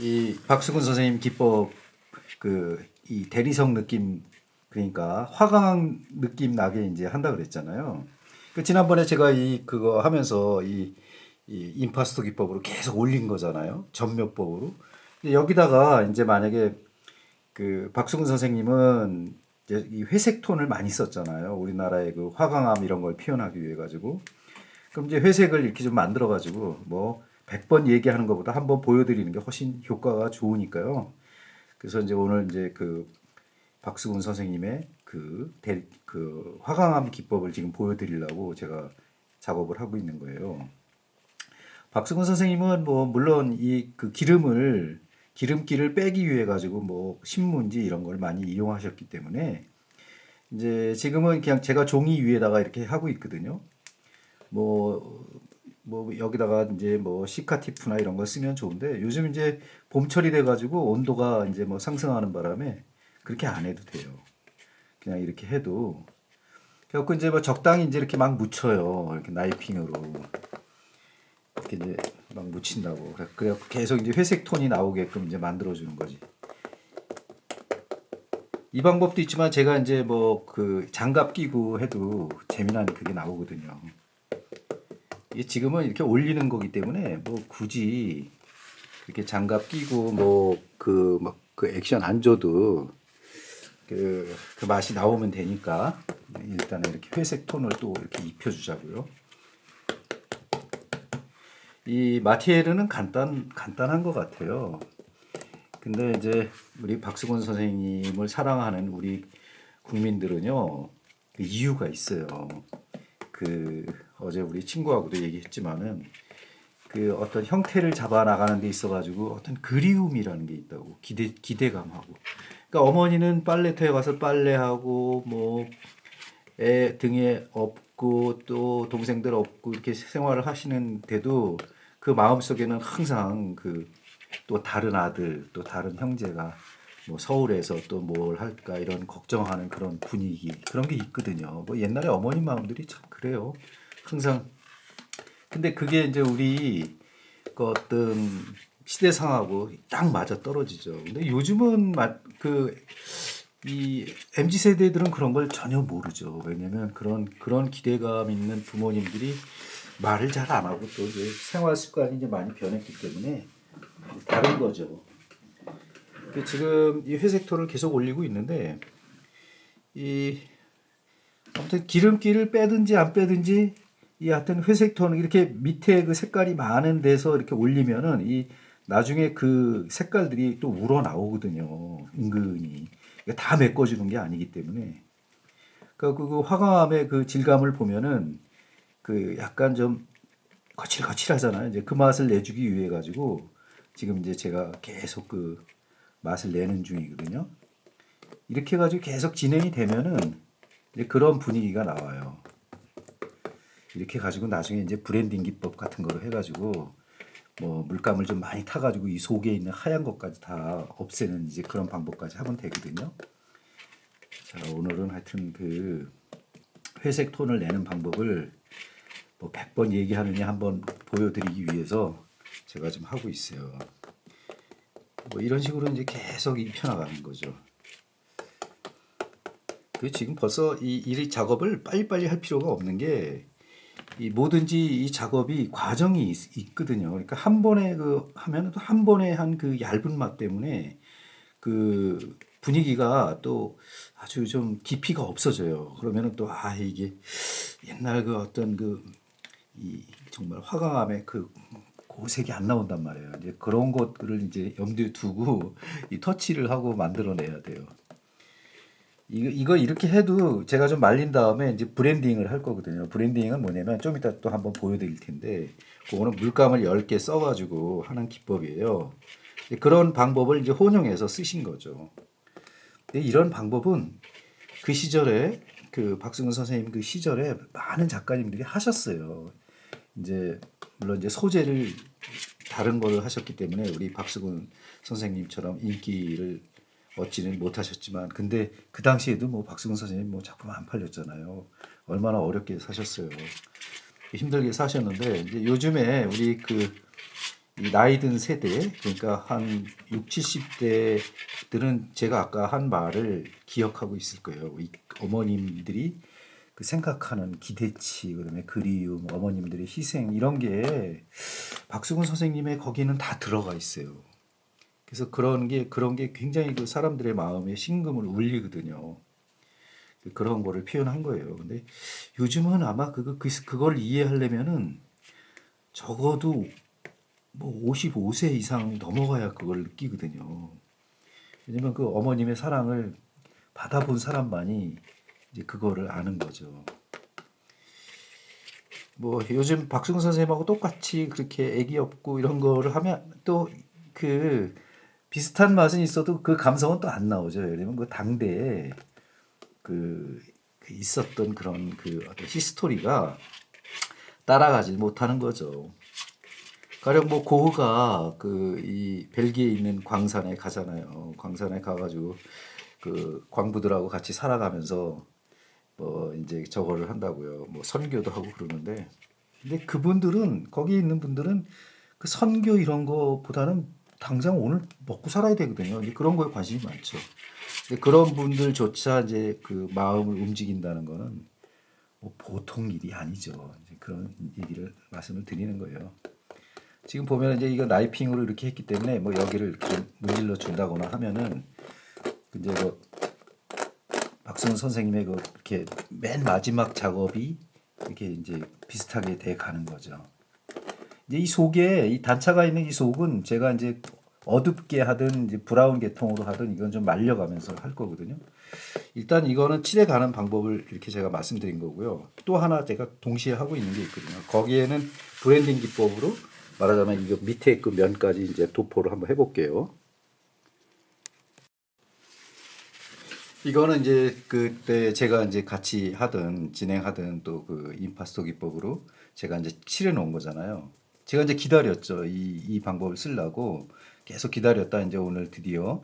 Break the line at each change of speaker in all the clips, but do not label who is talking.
이 박수근 선생님 기법 그 이 대리석 느낌 그러니까 화강 느낌 나게 이제 한다 그랬잖아요. 그 지난번에 제가 이 그거 하면서 이, 이 임파스토 기법으로 계속 올린 거잖아요. 전묘법으로. 여기다가 이제 만약에 그 박수근 선생님은 이제 이 회색 톤을 많이 썼잖아요. 우리나라의 그 화강암 이런 걸 표현하기 위해 가지고. 그럼 이제 회색을 이렇게 좀 만들어 가지고 뭐 100번 얘기하는 것보다 한번 보여드리는 게 훨씬 효과가 좋으니까요. 그래서 이제 오늘 이제 그 박수근 선생님의 그, 대, 그 화강암 기법을 지금 보여드리려고 제가 작업을 하고 있는 거예요. 박수근 선생님은 뭐 물론 이 그 기름을 기름기를 빼기 위해 가지고 뭐 신문지 이런 걸 많이 이용하셨기 때문에 이제 지금은 그냥 제가 종이 위에다가 이렇게 하고 있거든요. 뭐, 뭐 여기다가 이제 뭐 시카티프나 이런 거 쓰면 좋은데 요즘 이제 봄철이 돼가지고 온도가 이제 뭐 상승하는 바람에 그렇게 안 해도 돼요. 그냥 이렇게 해도 그래갖고 이제 뭐 적당히 이제 이렇게 막 묻혀요. 이렇게 나이핑으로 이렇게 이제 막 묻힌다고. 그래- 계속 이제 회색 톤이 나오게끔 이제 만들어주는 거지. 이 방법도 있지만 제가 이제 뭐 그 장갑 끼고 해도 재미난 그게 나오거든요. 이게 지금은 이렇게 올리는 거기 때문에 뭐 굳이 이렇게 장갑 끼고 뭐 그막그 액션 안 줘도 그, 그 맛이 나오면 되니까 일단은 이렇게 회색 톤을 또 이렇게 입혀주자고요. 이 마티에르는 간단 간단한 것 같아요. 근데 이제 우리 박수건 선생님을 사랑하는 우리 국민들은요 그 이유가 있어요. 그 어제 우리 친구하고도 얘기했지만은 그 어떤 형태를 잡아 나가는 데 있어 가지고 어떤 그리움이라는 게 있다고 기대 기대감하고 그러니까 어머니는 빨래터에 가서 빨래하고 뭐 애 등에 업고 또 동생들 업고 이렇게 생활을 하시는데도 그 마음 속에는 항상 그 또 다른 아들 또 다른 형제가 뭐 서울에서 또 뭘 할까 이런 걱정하는 그런 분위기 그런 게 있거든요. 뭐 옛날에 어머니 마음들이 참 그래요. 항상 근데 그게 이제 우리 그 어떤 시대상하고 딱 맞아 떨어지죠. 근데 요즘은 그이 mz 세대들은 그런 걸 전혀 모르죠. 왜냐면 그런 그런 기대감 있는 부모님들이 말을 잘 안 하고 또 이제 생활 습관이 이제 많이 변했기 때문에 다른 거죠. 그 지금 이 회색 톤을 계속 올리고 있는데 이 아무튼 기름기를 빼든지 안 빼든지 이 하여튼 회색 톤 이렇게 밑에 그 색깔이 많은 데서 이렇게 올리면은 이 나중에 그 색깔들이 또 우러 나오거든요. 은근히 이게 다 메꿔주는 게 아니기 때문에 그러니까 그 화강암의 그 질감을 보면은 그 약간 좀 거칠거칠하잖아요. 이제 그 맛을 내주기 위해 가지고 지금 이제 제가 계속 그 맛을 내는 중이거든요. 이렇게 해가지고 계속 진행이 되면은 이제 그런 분위기가 나와요. 이렇게 가지고 나중에 이제 브랜딩 기법 같은 거로 해가지고 뭐 물감을 좀 많이 타가지고 이 속에 있는 하얀 것까지 다 없애는 이제 그런 방법까지 하면 되거든요. 자 오늘은 하여튼 그 회색 톤을 내는 방법을 뭐 100번 얘기하느냐 한번 보여드리기 위해서 제가 좀 하고 있어요. 뭐 이런 식으로 이제 계속 입혀나가는 거죠. 그 지금 벌써 이, 이 작업을 빨리빨리 할 필요가 없는 게 이 뭐든지 이 작업이 과정이 있, 거든요 그러니까 한 번에 그 하면 또 한 번에 한 그 얇은 맛 때문에 그 분위기가 또 아주 좀 깊이가 없어져요. 그러면은 또 아 이게 옛날 그 어떤 그 이 정말 화강암의 그 고색이 안 나온단 말이에요. 이제 그런 것들을 이제 염두에 두고 이 터치를 하고 만들어내야 돼요. 이거, 이거 이렇게 해도 제가 좀 말린 다음에 이제 브랜딩을 할 거거든요. 브랜딩은 뭐냐면 좀 이따 또 한번 보여드릴 텐데, 그거는 물감을 10개 써가지고 하는 기법이에요. 그런 방법을 이제 혼용해서 쓰신 거죠. 이런 방법은 그 시절에 그 박승훈 선생님 그 시절에 많은 작가님들이 하셨어요. 이제 물론 이제 소재를 다른 걸 하셨기 때문에 우리 박수근 선생님처럼 인기를 얻지는 못하셨지만 근데 그 당시에도 뭐 박수근 선생님 뭐 작품 안 팔렸잖아요. 얼마나 어렵게 사셨어요. 힘들게 사셨는데 이제 요즘에 우리 그이 나이 든 세대 그러니까 한 6, 70대들은 제가 아까 한 말을 기억하고 있을 거예요. 이 어머님들이 그 생각하는 기대치 그다음에 그리움 어머님들의 희생 이런 게 박수근 선생님의 거기는 다 들어가 있어요. 그래서 그런 게 그런 게 굉장히 그 사람들의 마음에 심금을 울리거든요. 그런 거를 표현한 거예요. 근데 요즘은 아마 그, 그걸 이해하려면은 적어도 뭐 55세 이상 넘어가야 그걸 느끼거든요. 왜냐면 그 어머님의 사랑을 받아본 사람만이 이제 그거를 아는 거죠. 뭐 요즘 박승훈 선생님하고 똑같이 그렇게 애기 없고 이런 거를 하면 또그 비슷한 맛은 있어도 그 감성은 또 안 나오죠. 왜냐면 그 당대에 그, 그 있었던 그런 그 어떤 히스토리가 따라가지 못하는 거죠. 가령 뭐 고흐가 그 이 벨기에 있는 광산에 가잖아요. 광산에 가가지고 그 광부들하고 같이 살아가면서 뭐 이제 저거를 한다고요. 뭐 선교도 하고 그러는데 근데 그분들은 거기 있는 분들은 그 선교 이런 거보다는 당장 오늘 먹고 살아야 되거든요. 이제 그런 거에 관심이 많죠. 근데 그런 분들조차 이제 그 마음을 움직인다는 거는 뭐 보통 일이 아니죠. 그런 얘기를 말씀을 드리는 거예요. 지금 보면 이제 이거 나이핑으로 이렇게 했기 때문에 뭐 여기를 문질러 준다거나 하면은 이제 뭐 박승훈 선생님의 그 이렇게 맨 마지막 작업이 이렇게 이제 비슷하게 돼 가는 거죠. 이 속에 이 단차가 있는 이 속은 제가 이제 어둡게 하든 이제 브라운 계통으로 하든 이건 좀 말려가면서 할 거거든요. 일단 이거는 칠해 가는 방법을 이렇게 제가 말씀드린 거고요. 또 하나 제가 동시에 하고 있는 게 있거든요. 거기에는 브랜딩 기법으로 말하자면 이거 밑에 그 면까지 이제 도포를 한번 해볼게요. 이거는 이제 그때 제가 이제 같이 하던 진행하던 또그 임파스토 기법으로 제가 이제 칠해 놓은 거잖아요. 제가 이제 기다렸죠. 이, 이 방법을 쓰려고 계속 기다렸다 이제 오늘 드디어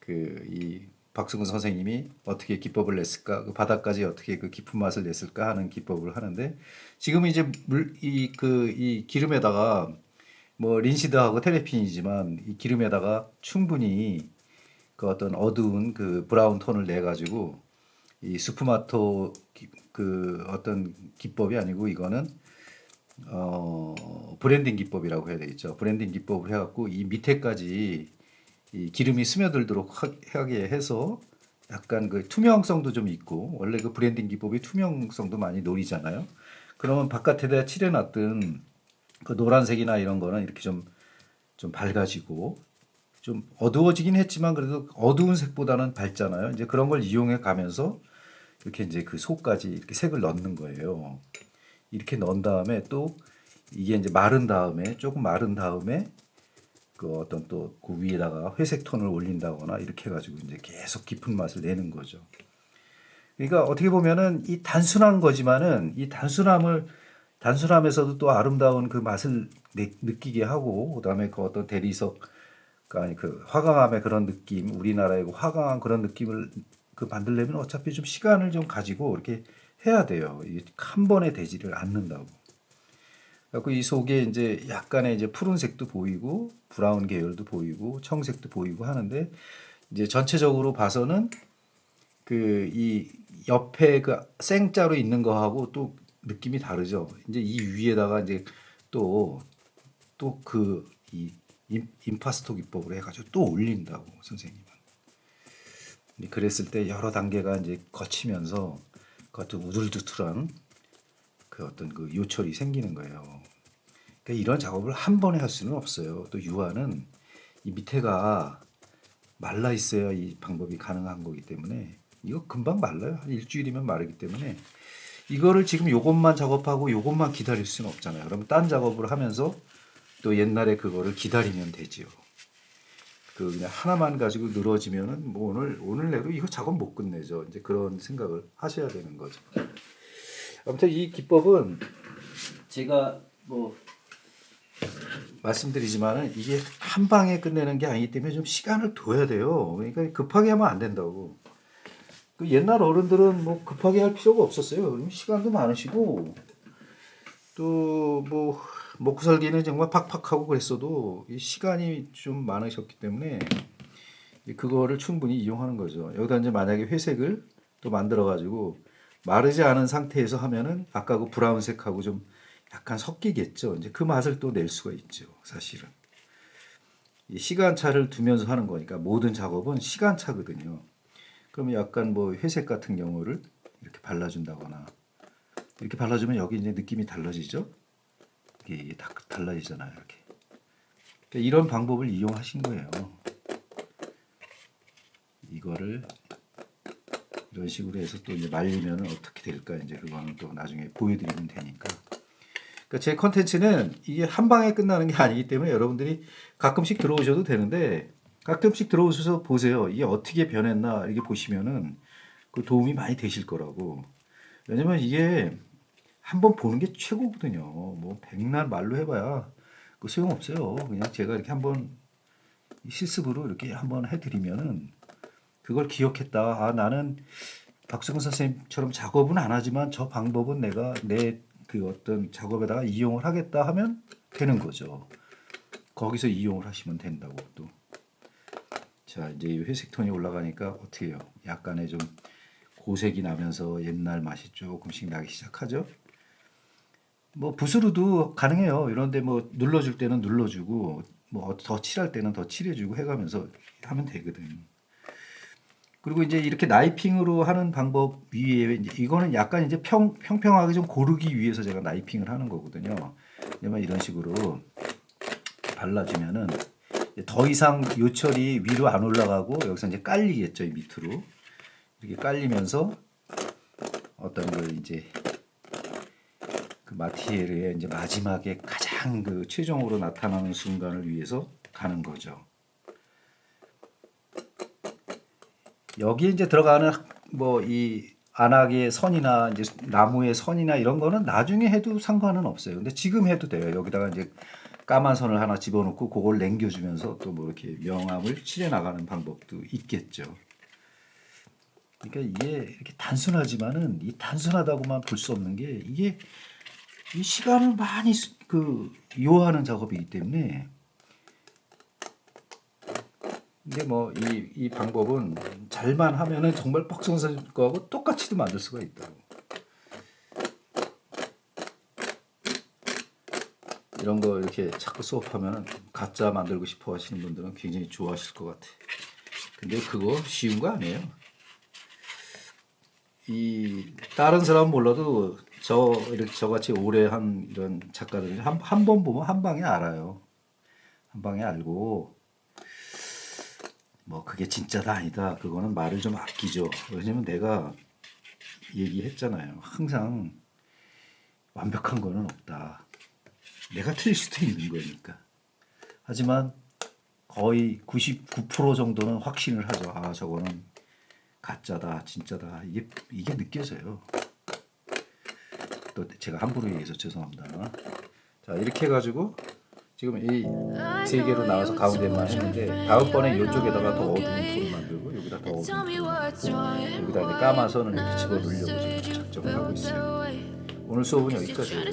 그 이 박수근 선생님이 어떻게 기법을 냈을까, 그 바닥까지 어떻게 그 깊은 맛을 냈을까 하는 기법을 하는데 지금 이제 물이그 이 기름에다가 뭐 린시드하고 테레핀이지만 이 기름에다가 충분히 그 어떤 어두운 그 브라운 톤을 내 가지고 이 수프마토 기- 그 어떤 기법이 아니고 이거는 어 브랜딩 기법이라고 해야 되겠죠. 브랜딩 기법을 해갖고 이 밑에까지 이 기름이 스며들도록 하- 하게 해서 약간 그 투명성도 좀 있고 원래 그 브랜딩 기법이 투명성도 많이 노리잖아요. 그러면 바깥에다 칠해놨던 그 노란색이나 이런 거는 이렇게 좀 좀 밝아지고 좀 어두워지긴 했지만 그래도 어두운 색보다는 밝잖아요. 이제 그런 걸 이용해 가면서 이렇게 이제 그 속까지 이렇게 색을 넣는 거예요. 이렇게 넣은 다음에 또 이게 이제 마른 다음에 조금 마른 다음에 그 어떤 또 그 위에다가 회색 톤을 올린다거나 이렇게 해가지고 이제 계속 깊은 맛을 내는 거죠. 그러니까 어떻게 보면은 이 단순한 거지만은 이 단순함을 단순함에서도 또 아름다운 그 맛을 내- 느끼게 하고 그다음에 그 어떤 대리석 그 아니 그 화강암의 그런 느낌 우리나라의 그 화강암 그런 느낌을 그 만들려면 어차피 좀 시간을 좀 가지고 이렇게 해야 돼요. 한 번에 되지를 않는다고. 그래서 이 속에 이제 약간의 이제 푸른색도 보이고 브라운 계열도 보이고 청색도 보이고 하는데 이제 전체적으로 봐서는 그 이 옆에 그 생자로 있는 거하고 또 느낌이 다르죠. 이제 이 위에다가 이제 또 또 그이 임파스토 기법으로 해가지고 또 올린다고 선생님은. 그랬을 때 여러 단계가 이제 거치면서 그것도 우둘두툴한 그 어떤 그 요철이 생기는 거예요. 그러니까 이런 작업을 한 번에 할 수는 없어요. 또 유화는 이 밑에가 말라 있어야 이 방법이 가능한 거기 때문에 이거 금방 말라요. 한 일주일이면 마르기 때문에 이거를 지금 요것만 작업하고 요것만 기다릴 수는 없잖아요. 그러면 딴 작업을 하면서 또 옛날에 그거를 기다리면 되지요. 그 그냥 하나만 가지고 늘어지면은 뭐 오늘 오늘 내로 이거 작업 못 끝내죠. 이제 그런 생각을 하셔야 되는 거죠. 아무튼 이 기법은 제가 뭐 말씀드리지만은 이게 한 방에 끝내는 게 아니기 때문에 좀 시간을 둬야 돼요. 그러니까 급하게 하면 안 된다고. 그 옛날 어른들은 뭐 급하게 할 필요가 없었어요. 시간도 많으시고 또 뭐 먹고 살기는 정말 팍팍하고 그랬어도 이 시간이 좀 많으셨기 때문에 이 그거를 충분히 이용하는 거죠. 여기다 이제 만약에 회색을 또 만들어 가지고 마르지 않은 상태에서 하면은 아까 그 브라운색하고 좀 약간 섞이겠죠. 이제 그 맛을 또 낼 수가 있죠. 사실은. 이 시간차를 두면서 하는 거니까 모든 작업은 시간차거든요. 그러면 약간 뭐 회색 같은 경우를 이렇게 발라준다거나 이렇게 발라주면 여기 이제 느낌이 달라지죠. 이게, 다 달라지잖아요. 이렇게. 그러니까 이런 방법을 이용하신 거예요. 이거를 이런 식으로 해서 또 이제 말리면 어떻게 될까 이제 그거는 또 나중에 보여드리면 되니까. 그러니까 제 컨텐츠는 이게 한 방에 끝나는 게 아니기 때문에 여러분들이 가끔씩 들어오셔도 되는데 가끔씩 들어오셔서 보세요. 이게 어떻게 변했나 이렇게 보시면은 그 도움이 많이 되실 거라고. 왜냐면 이게 한번 보는 게 최고거든요. 뭐 백날 말로 해봐야 그 소용 없어요. 그냥 제가 이렇게 한번 실습으로 이렇게 한번 해드리면은 그걸 기억했다. 아 나는 박수근 선생님처럼 작업은 안 하지만 저 방법은 내가 내 그 어떤 작업에다가 이용을 하겠다 하면 되는 거죠. 거기서 이용을 하시면 된다고 또. 자 이제 이 회색 톤이 올라가니까 어떻게 해요? 약간의 좀 고색이 나면서 옛날 맛이 조금씩 나기 시작하죠. 뭐 붓으로도 가능해요. 이런데 뭐 눌러줄 때는 눌러주고 뭐 더 칠할 때는 더 칠해주고 해가면서 하면 되거든. 그리고 이제 이렇게 나이핑으로 하는 방법 위에 이제 이거는 약간 이제 평 평평하게 좀 고르기 위해서 제가 나이핑을 하는 거거든요. 왜냐면 이런 식으로 발라주면은 더 이상 요철이 위로 안 올라가고 여기서 이제 깔리겠죠 이 밑으로 이렇게 깔리면서 어떤 그 이제 그 마티에르의 이제 마지막에 가장 그 최종으로 나타나는 순간을 위해서 가는 거죠. 여기에 이제 들어가는 뭐 이 안악의 선이나 이제 나무의 선이나 이런 거는 나중에 해도 상관은 없어요. 근데 지금 해도 돼요. 여기다가 이제 까만 선을 하나 집어넣고 그걸 남겨주면서 또 뭐 이렇게 명암을 칠해 나가는 방법도 있겠죠. 그러니까 이게 이렇게 단순하지만은 이 단순하다고만 볼 수 없는 게 이게 이 시간을 많이 쓰- 그 요하는 작업이기 때문에 이게 뭐이 이 방법은 잘만 하면은 정말 뻑성선 거하고 똑같이도 만들 수가 있다고. 이런 거 이렇게 자꾸 수업하면 가짜 만들고 싶어 하시는 분들은 굉장히 좋아하실 것 같아. 근데 그거 쉬운 거 아니에요. 이 다른 사람 은 몰라도 저 이렇게 저같이 오래 한 이런 작가들이 한 한 번 보면 한 방에 알아요. 한 방에 알고 뭐 그게 진짜다 아니다 그거는 말을 좀 아끼죠. 왜냐면 내가 얘기했잖아요. 항상 완벽한 거는 없다. 내가 틀릴 수도 있는 거니까. 하지만 거의 99% 정도는 확신을 하죠. 아 저거는 가짜다, 진짜다. 이게 이게 느껴져요. 또 제가 함부로 얘기해서 죄송합니다. 자 이렇게 해가지고 지금 이 세 개로 나와서 가운데만 했는데 다음번에 이쪽에다가 더 어두운 톤을 만들고 여기다 더 어두운 톤을 만들고 여기다 이제 선을 이렇게 집어 넣으려고 지금 작정을 하고 있어요. 오늘 수업은 여기까지예요.